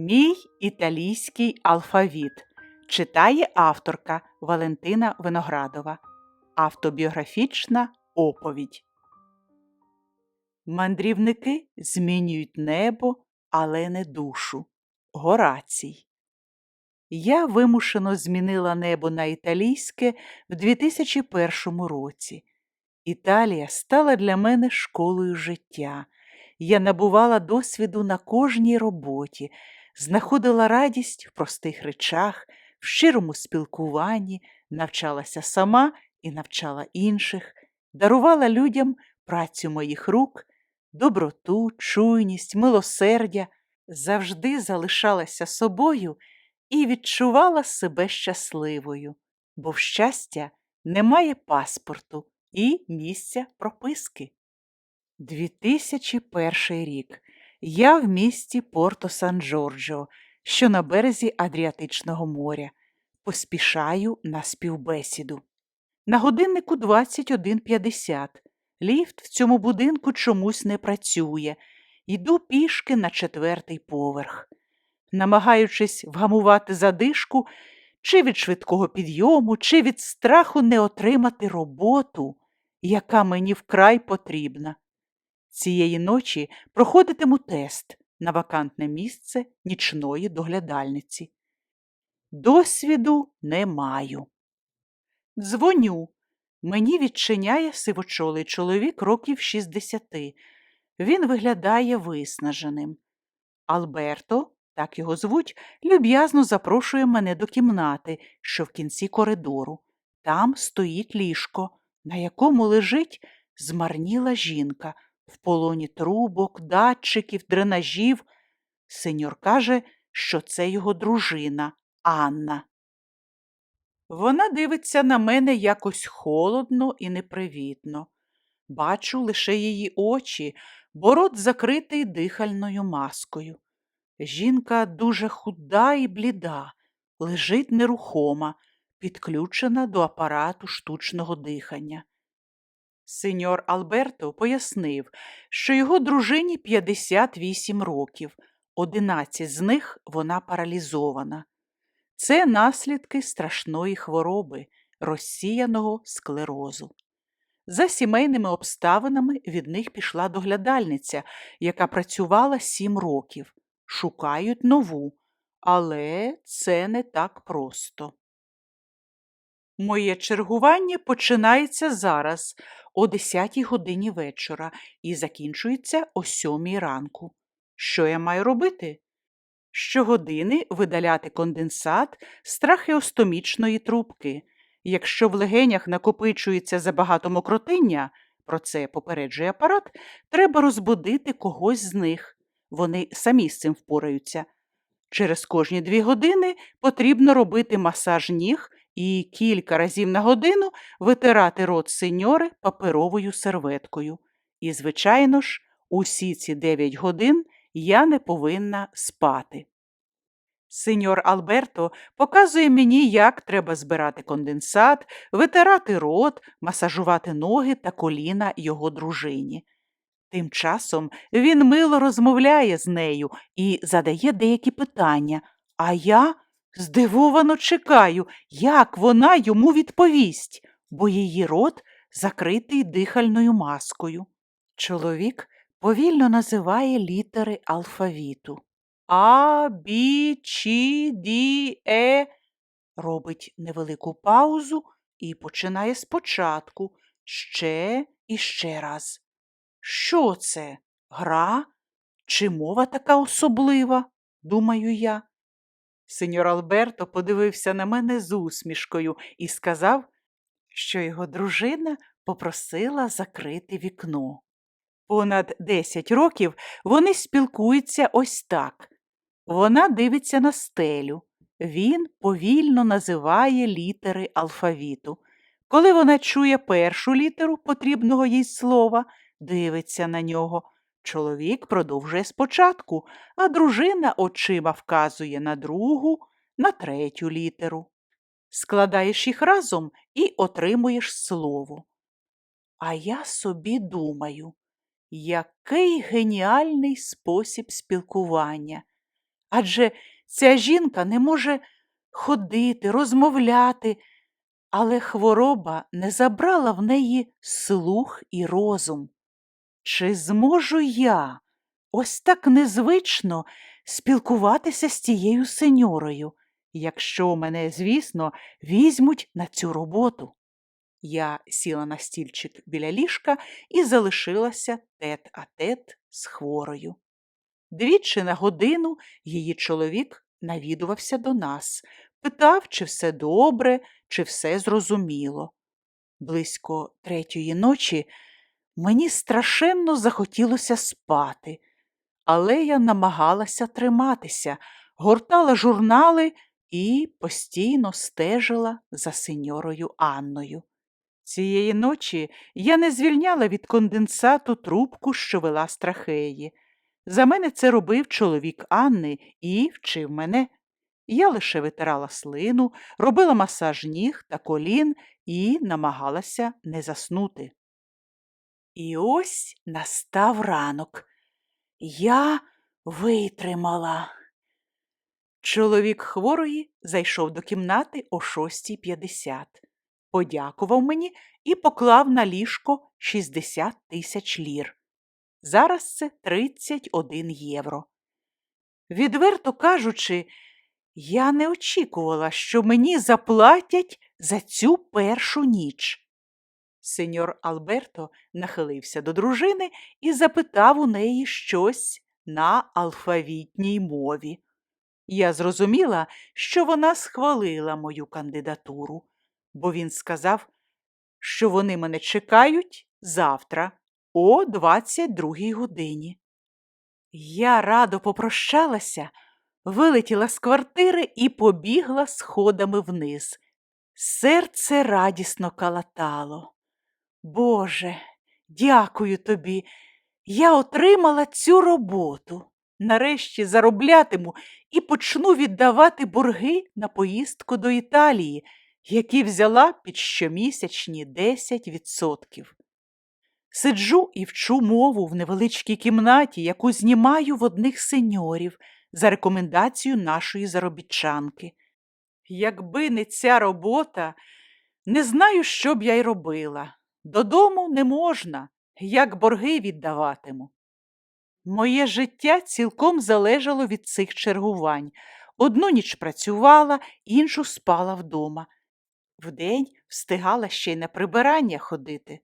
Мій італійський алфавіт читає авторка Валентина Виноградова. Автобіографічна оповідь. Мандрівники змінюють небо, але не душу. Горацій. Я вимушено змінила небо на італійське в 2001 році. Італія стала для мене школою життя. Я набувала досвіду на кожній роботі, знаходила радість в простих речах, в щирому спілкуванні, навчалася сама і навчала інших, дарувала людям працю моїх рук, доброту, чуйність, милосердя, завжди залишалася собою і відчувала себе щасливою, бо в щастя немає паспорту і місця прописки. 2001 рік. Я в місті Порто Сан Джорджо, що на березі Адріатичного моря. Поспішаю на співбесіду. На годиннику 21.50. Ліфт в цьому будинку чомусь не працює. Йду пішки на четвертий поверх. Намагаючись вгамувати задишку, чи від швидкого підйому, чи від страху не отримати роботу, яка мені вкрай потрібна. Цієї ночі проходитиму тест на вакантне місце нічної доглядальниці. Досвіду не маю. Дзвоню. Мені відчиняє сивочолий чоловік років 60. Він виглядає виснаженим. Алберто, так його звуть, люб'язно запрошує мене до кімнати, що в кінці коридору. Там стоїть ліжко, на якому лежить змарніла жінка в полоні трубок, датчиків, дренажів. Сеньор каже, що це його дружина Анна. Вона дивиться на мене якось холодно і непривітно. Бачу лише її очі, бо рот закритий дихальною маскою. Жінка дуже худа і бліда, лежить нерухома, підключена до апарату штучного дихання. Сеньор Алберто пояснив, що його дружині 58 років, 11 з них вона паралізована. Це наслідки страшної хвороби, розсіяного склерозу. За сімейними обставинами від них пішла доглядальниця, яка працювала сім років. Шукають нову, але це не так просто. Моє чергування починається зараз о 10 годині вечора і закінчується о 7 ранку. Що я маю робити? Щогодини видаляти конденсат з трахеостомічної трубки. Якщо в легенях накопичується забагато мокротиння, про це попереджує апарат, треба розбудити когось з них. Вони самі з цим впораються. Через кожні дві години потрібно робити масаж ніг і кілька разів на годину витирати рот сеньори паперовою серветкою. І, звичайно ж, усі ці 9 годин я не повинна спати. Сеньор Алберто показує мені, як треба збирати конденсат, витирати рот, масажувати ноги та коліна його дружині. Тим часом він мило розмовляє з нею і задає деякі питання, а я здивовано чекаю, як вона йому відповість, бо її рот закритий дихальною маскою. Чоловік повільно називає літери алфавіту. А, Бі, Чі, Ді, Е. Робить невелику паузу і починає спочатку ще і ще раз. Що це? Гра? Чи мова така особлива? думаю я. Сеньор Алберто подивився на мене з усмішкою і сказав, що його дружина попросила закрити вікно. Понад 10 років вони спілкуються ось так. Вона дивиться на стелю. Він повільно називає літери алфавіту. Коли вона чує першу літеру потрібного їй слова, дивиться на нього. Чоловік продовжує спочатку, а дружина очима вказує на другу, на третю літеру. Складаєш їх разом і отримуєш слово. А я собі думаю, який геніальний спосіб спілкування. Адже ця жінка не може ходити, розмовляти, але хвороба не забрала в неї слух і розум. Чи зможу я ось так незвично спілкуватися з тією сеньорою, якщо мене, звісно, візьмуть на цю роботу? Я сіла на стільчик біля ліжка і залишилася тет-а-тет з хворою. Двічі на годину її чоловік навідувався до нас, питав, чи все добре, чи все зрозуміло. Близько третьої ночі мені страшенно захотілося спати, але я намагалася триматися, гортала журнали і постійно стежила за сеньорою Анною. Цієї ночі я не звільняла від конденсату трубку, що вела з трахеї. За мене це робив чоловік Анни і вчив мене. Я лише витирала слину, робила масаж ніг та колін і намагалася не заснути. І ось настав ранок. Я витримала. Чоловік хворої зайшов до кімнати о 6.50, подякував мені і поклав на ліжко 60 тисяч лір. Зараз це 31 євро. Відверто кажучи, я не очікувала, що мені заплатять за цю першу ніч. Сеньор Алберто нахилився до дружини і запитав у неї щось на алфавітній мові. Я зрозуміла, що вона схвалила мою кандидатуру, бо він сказав, що вони мене чекають завтра о 22 годині. Я радо попрощалася, вилетіла з квартири і побігла сходами вниз. Серце радісно калатало. Боже, дякую тобі. Я отримала цю роботу. Нарешті зароблятиму і почну віддавати борги на поїздку до Італії, які взяла під щомісячні 10%. Сиджу і вчу мову в невеличкій кімнаті, яку знімаю в одних сеньорів за рекомендацією нашої заробітчанки. Якби не ця робота, не знаю, що б я й робила. Додому не можна, як борги віддаватиму. Моє життя цілком залежало від цих чергувань. Одну ніч працювала, іншу спала вдома. Вдень встигала ще й на прибирання ходити.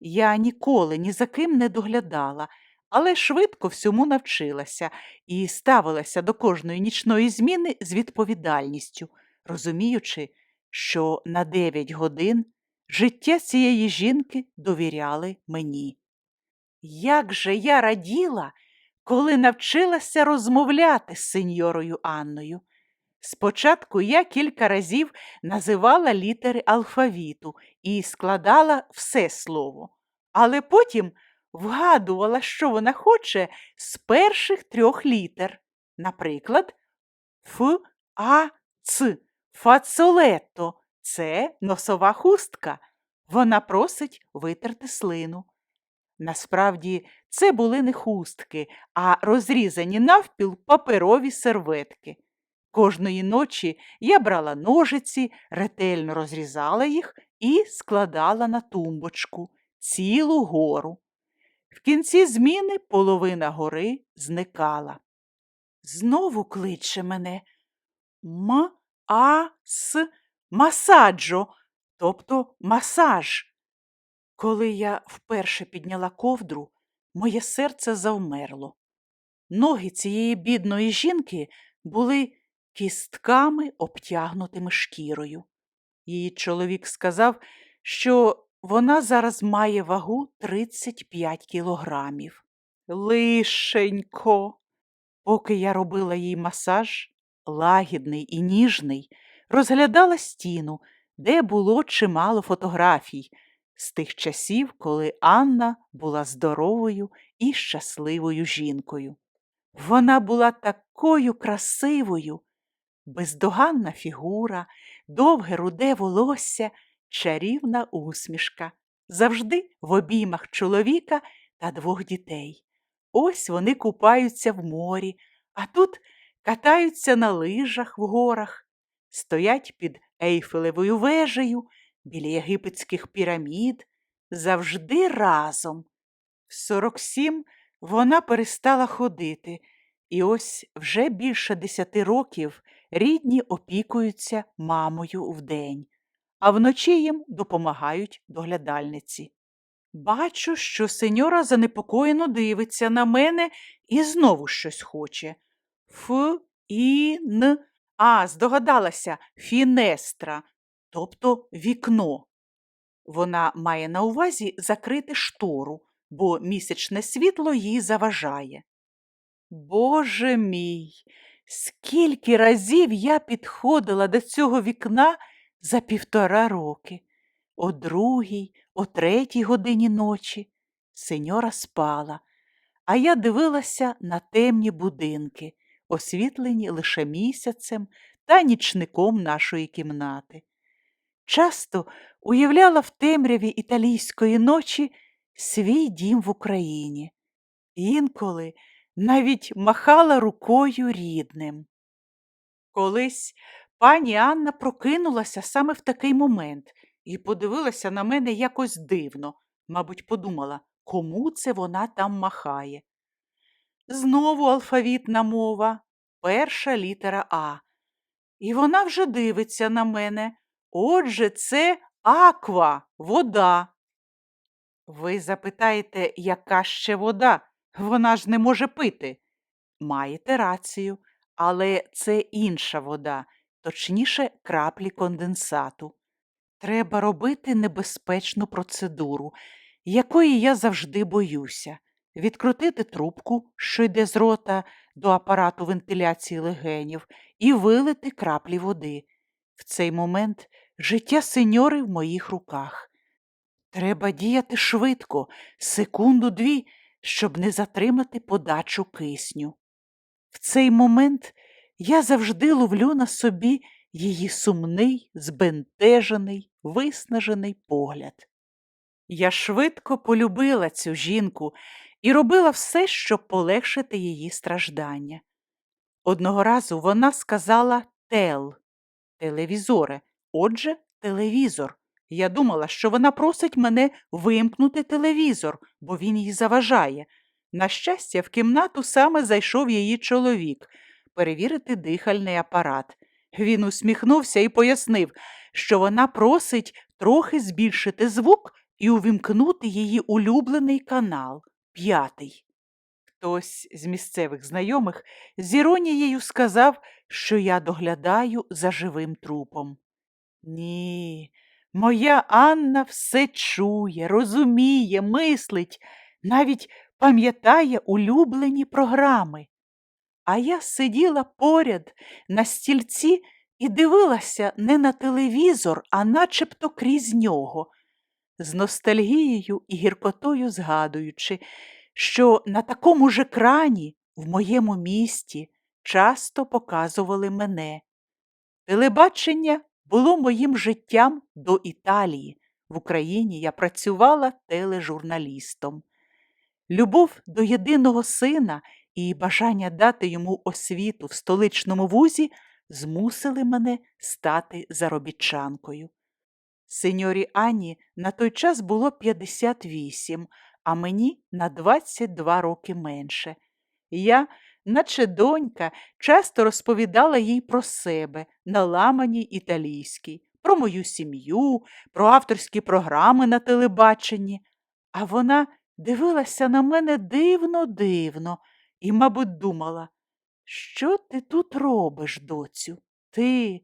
Я ніколи ні за ким не доглядала, але швидко всьому навчилася і ставилася до кожної нічної зміни з відповідальністю, розуміючи, що на дев'ять годин життя цієї жінки довіряли мені. Як же я раділа, коли навчилася розмовляти з сеньорою Анною. Спочатку я кілька разів називала літери алфавіту і складала все слово, але потім вгадувала, що вона хоче з перших трьох літер. Наприклад, Ф, А, Ц, фацолетто це носова хустка. Вона просить витерти слину. Насправді, це були не хустки, а розрізані навпіл паперові серветки. Кожної ночі я брала ножиці, ретельно розрізала їх і складала на тумбочку цілу гору. В кінці зміни половина гори зникала. Знову кличе мене М, А, С, масаджо, тобто масаж. Коли я вперше підняла ковдру, моє серце завмерло. Ноги цієї бідної жінки були кістками, обтягнутими шкірою. Її чоловік сказав, що вона зараз має вагу 35 кілограмів. Лишенько. Поки я робила їй масаж, лагідний і ніжний, розглядала стіну, де було чимало фотографій з тих часів, коли Анна була здоровою і щасливою жінкою. Вона була такою красивою, бездоганна фігура, довге руде волосся, чарівна усмішка, завжди в обіймах чоловіка та двох дітей. Ось вони купаються в морі, а тут катаються на лижах в горах, стоять під Ейфелевою вежею, біля єгипетських пірамід, завжди разом. В 47 вона перестала ходити, і ось вже більше десяти років рідні опікуються мамою вдень, а вночі їм допомагають доглядальниці. Бачу, що сеньора занепокоєно дивиться на мене і знову щось хоче. Ф, і, н. А, здогадалася, фінестра, тобто вікно. Вона має на увазі закрити штору, бо місячне світло їй заважає. Боже мій, скільки разів я підходила до цього вікна за півтора роки, о другій, о третій годині ночі. Сеньора спала, а я дивилася на темні будинки, освітлені лише місяцем та нічником нашої кімнати. Часто уявляла в темряві італійської ночі свій дім в Україні. Інколи навіть махала рукою рідним. Колись пані Анна прокинулася саме в такий момент і подивилася на мене якось дивно, мабуть, подумала, кому це вона там махає. Знову алфавітна мова, перша літера А. І вона вже дивиться на мене. Отже, це аква, вода. Ви запитаєте, яка ще вода? Вона ж не може пити. Маєте рацію, але це інша вода, точніше, краплі конденсату. Треба робити небезпечну процедуру, якої я завжди боюся. Відкрутити трубку, що йде з рота до апарату вентиляції легенів, і вилити краплі води. В цей момент життя сеньори в моїх руках. Треба діяти швидко, секунду-дві, щоб не затримати подачу кисню. В цей момент я завжди ловлю на собі її сумний, збентежений, виснажений погляд. Я швидко полюбила цю жінку і робила все, щоб полегшити її страждання. Одного разу вона сказала тел, телевізоре, отже, телевізор. Я думала, що вона просить мене вимкнути телевізор, бо він їй заважає. На щастя, в кімнату саме зайшов її чоловік перевірити дихальний апарат. Він усміхнувся і пояснив, що вона просить трохи збільшити звук і увімкнути її улюблений канал п'ятий. Хтось з місцевих знайомих з іронією сказав, що я доглядаю за живим трупом. Ні, моя Анна все чує, розуміє, мислить, навіть пам'ятає улюблені програми. А я сиділа поряд на стільці і дивилася не на телевізор, а начебто крізь нього, з ностальгією і гіркотою згадуючи, що на такому ж екрані в моєму місті часто показували мене. Телебачення було моїм життям до Італії. В Україні я працювала тележурналістом. Любов до єдиного сина і бажання дати йому освіту в столичному вузі змусили мене стати заробітчанкою. Сеньорі Ані на той час було 58, а мені на 22 роки менше. Я, наче донька, часто розповідала їй про себе на ламаній італійській, про мою сім'ю, про авторські програми на телебаченні, а вона дивилася на мене дивно-дивно і, мабуть, думала, що ти тут робиш, доцю? Ти,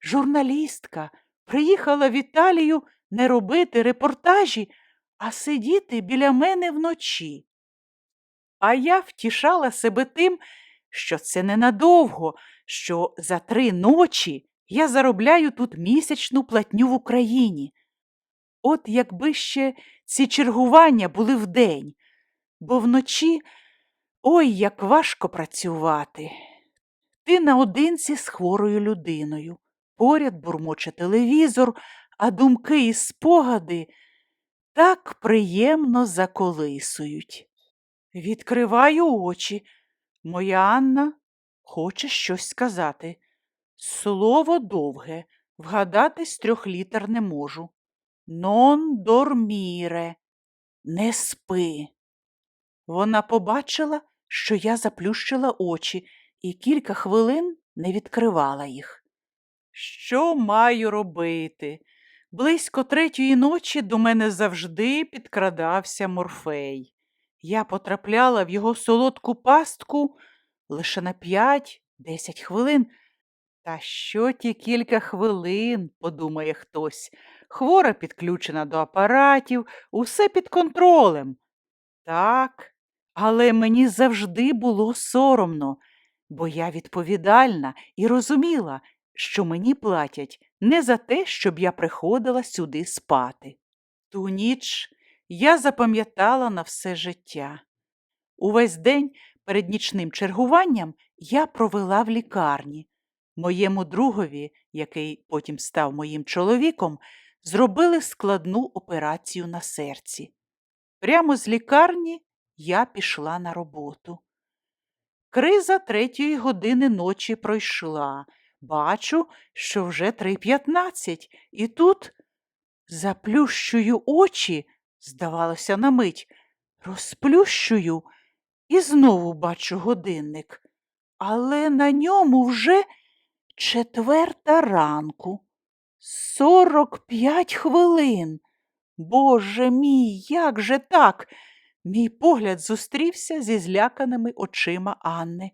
журналістка, приїхала в Італію не робити репортажі, а сидіти біля мене вночі. А я втішала себе тим, що це ненадовго, що за три ночі я заробляю тут місячну платню в Україні. От якби ще ці чергування були вдень, бо вночі ой як важко працювати. Ти наодинці з хворою людиною, поряд бурмоче телевізор, а думки і спогади так приємно заколисують. Відкриваю очі. Моя Анна хоче щось сказати. Слово довге, вгадати з трьох літер не можу. Нон дорміре, не спи. Вона побачила, що я заплющила очі і кілька хвилин не відкривала їх. Що маю робити? Близько третьої ночі до мене завжди підкрадався морфей. Я потрапляла в його солодку пастку лише на п'ять-десять хвилин. Та що ті кілька хвилин, подумає хтось, хвора підключена до апаратів, усе під контролем. Так, але мені завжди було соромно, бо я відповідальна і розуміла, що мені платять не за те, щоб я приходила сюди спати. Ту ніч я запам'ятала на все життя. Увесь день перед нічним чергуванням я провела в лікарні. Моєму другові, який потім став моїм чоловіком, зробили складну операцію на серці. Прямо з лікарні я пішла на роботу. Криза третьої години ночі пройшла. Бачу, що вже 3.15, і тут заплющую очі, здавалося, на мить, розплющую і знову бачу годинник. Але на ньому вже четверта ранку. Сорок п'ять хвилин. Боже мій, як же так? Мій погляд зустрівся зі зляканими очима Анни.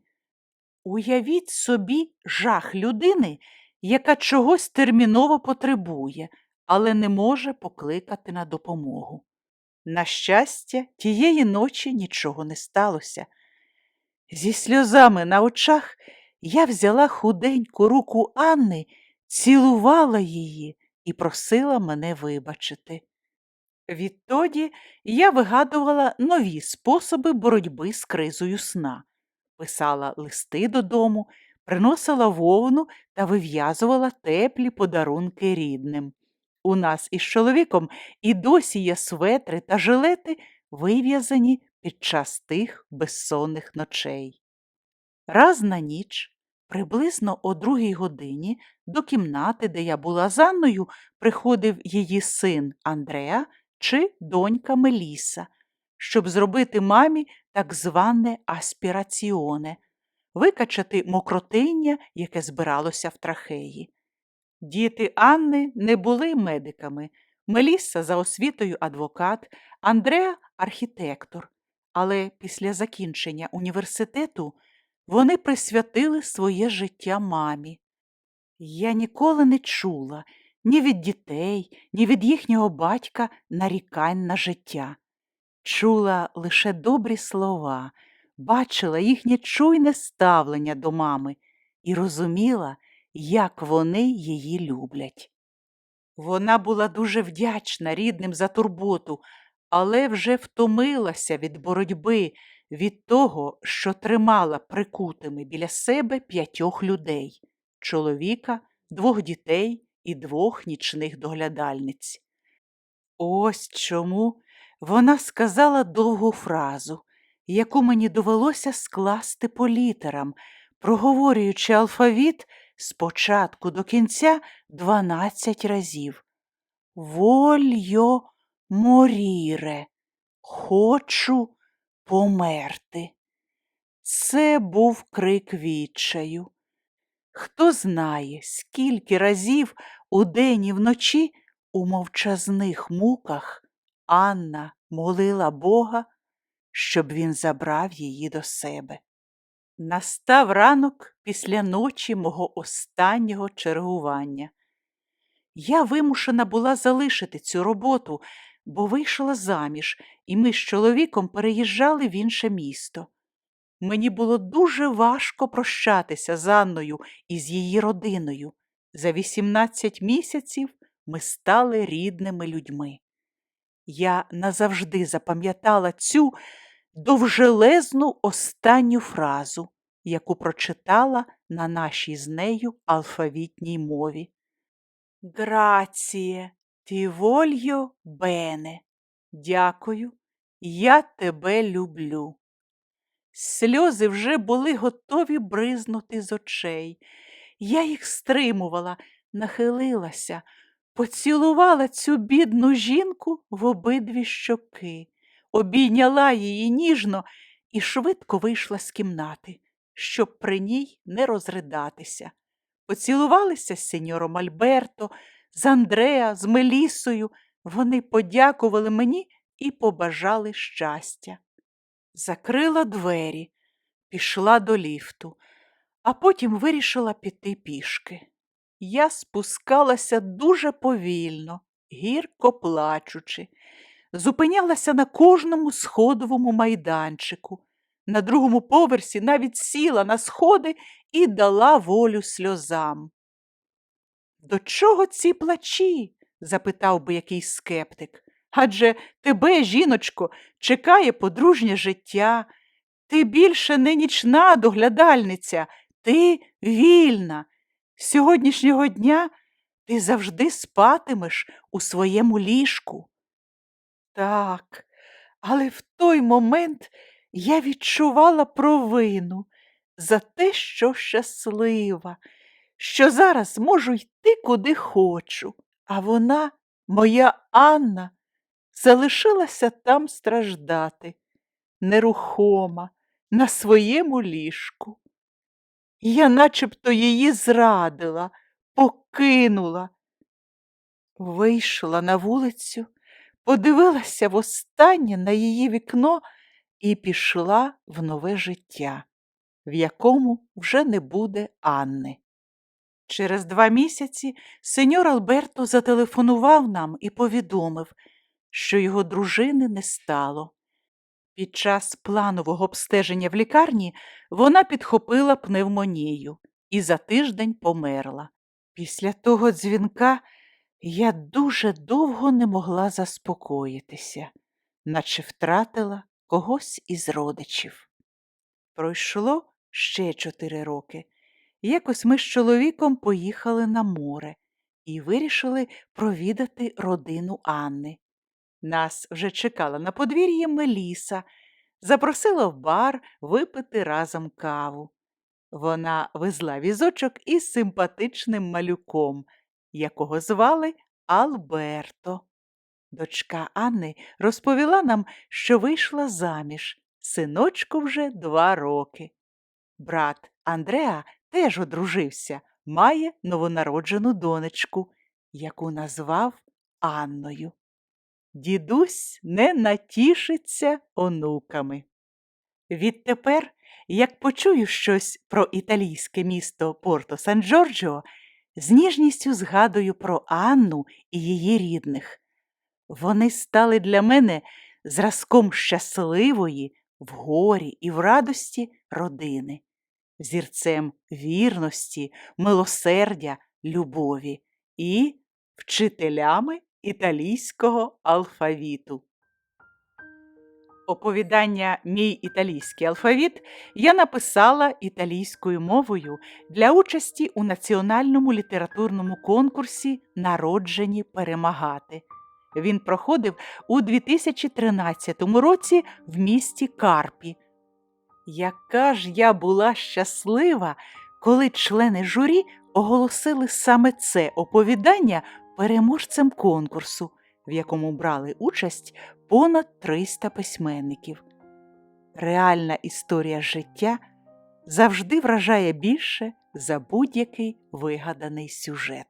Уявіть собі жах людини, яка чогось терміново потребує, але не може покликати на допомогу. На щастя, тієї ночі нічого не сталося. Зі сльозами на очах я взяла худеньку руку Анни, цілувала її і просила мене вибачити. Відтоді я вигадувала нові способи боротьби з кризою сна, писала листи додому, приносила вовну та вив'язувала теплі подарунки рідним. У нас із чоловіком і досі є светри та жилети, вив'язані під час тих безсонних ночей. Раз на ніч, приблизно о другій годині, до кімнати, де я була з Анною, приходив її син Андреа чи донька Меліса, щоб зробити мамі так зване аспіраціоне, викачати мокротиння, яке збиралося в трахеї. Діти Анни не були медиками. Мелісса за освітою адвокат, Андреа архітектор. Але після закінчення університету вони присвятили своє життя мамі. Я ніколи не чула ні від дітей, ні від їхнього батька нарікань на життя. Чула лише добрі слова, бачила їхнє чуйне ставлення до мами і розуміла, як вони її люблять. Вона була дуже вдячна рідним за турботу, але вже втомилася від боротьби, від того, що тримала прикутими біля себе п'ятьох людей чоловіка, двох дітей і двох нічних доглядальниць. Ось чому вона сказала довгу фразу, яку мені довелося скласти по літерам, проговорюючи алфавіт спочатку до кінця дванадцять разів. Вольйо моріре, хочу померти. Це був крик відчаю. Хто знає, скільки разів удень і вночі у мовчазних муках Анна молила Бога, щоб він забрав її до себе. Настав ранок після ночі мого останнього чергування. Я вимушена була залишити цю роботу, бо вийшла заміж, і ми з чоловіком переїжджали в інше місто. Мені було дуже важко прощатися з Анною і з її родиною. За 18 місяців ми стали рідними людьми. Я назавжди запам'ятала цю довжелезну останню фразу, яку прочитала на нашій з нею алфавітній мові. Граціє, ти вольо бене. Дякую, я тебе люблю. Сльози вже були готові бризнути з очей. Я їх стримувала, нахилилася, поцілувала цю бідну жінку в обидві щоки, обійняла її ніжно і швидко вийшла з кімнати, щоб при ній не розридатися. Поцілувалися з сеньором Альберто, з Андреа, з Мелісою. Вони подякували мені і побажали щастя. Закрила двері, пішла до ліфту, а потім вирішила піти пішки. Я спускалася дуже повільно, гірко плачучи, зупинялася на кожному сходовому майданчику. На другому поверсі навіть сіла на сходи і дала волю сльозам. До чого ці плачі? запитав би якийсь скептик. Адже тебе, жіночко, чекає подружнє життя. Ти більше не нічна доглядальниця, ти вільна. З сьогоднішнього дня ти завжди спатимеш у своєму ліжку. Так, але в той момент я відчувала провину за те, що щаслива, що зараз можу йти куди хочу, а вона, моя Анна, залишилася там страждати, нерухома, на своєму ліжку. Я начебто її зрадила, покинула. Вийшла на вулицю, подивилася востаннє на її вікно і пішла в нове життя, в якому вже не буде Анни. Через два місяці сеньор Алберто зателефонував нам і повідомив, що його дружини не стало. Під час планового обстеження в лікарні вона підхопила пневмонію і за тиждень померла. Після того дзвінка я дуже довго не могла заспокоїтися, наче втратила когось із родичів. Пройшло ще чотири роки. Якось ми з чоловіком поїхали на море і вирішили провідати родину Анни. Нас вже чекала на подвір'ї Меліса, запросила в бар випити разом каву. Вона везла візочок із симпатичним малюком, якого звали Алберто. Дочка Анни розповіла нам, що вийшла заміж, синочку вже два роки. Брат Андреа теж одружився, має новонароджену донечку, яку назвав Анною. Дідусь не натішиться онуками. Відтепер, як почую щось про італійське місто Порто Сан Джорджо, з ніжністю згадую про Анну і її рідних. Вони стали для мене зразком щасливої в горі і в радості родини, зірцем вірності, милосердя, любові і вчителями італійського алфавіту. Оповідання Мій італійський алфавіт я написала італійською мовою для участі у національному літературному конкурсі Народжені перемагати. Він проходив у 2013 році в місті Карпі. Яка ж я була щаслива, коли члени журі оголосили саме це оповідання переможцем конкурсу, в якому брали участь понад 300 письменників. Реальна історія життя завжди вражає більше за будь-який вигаданий сюжет.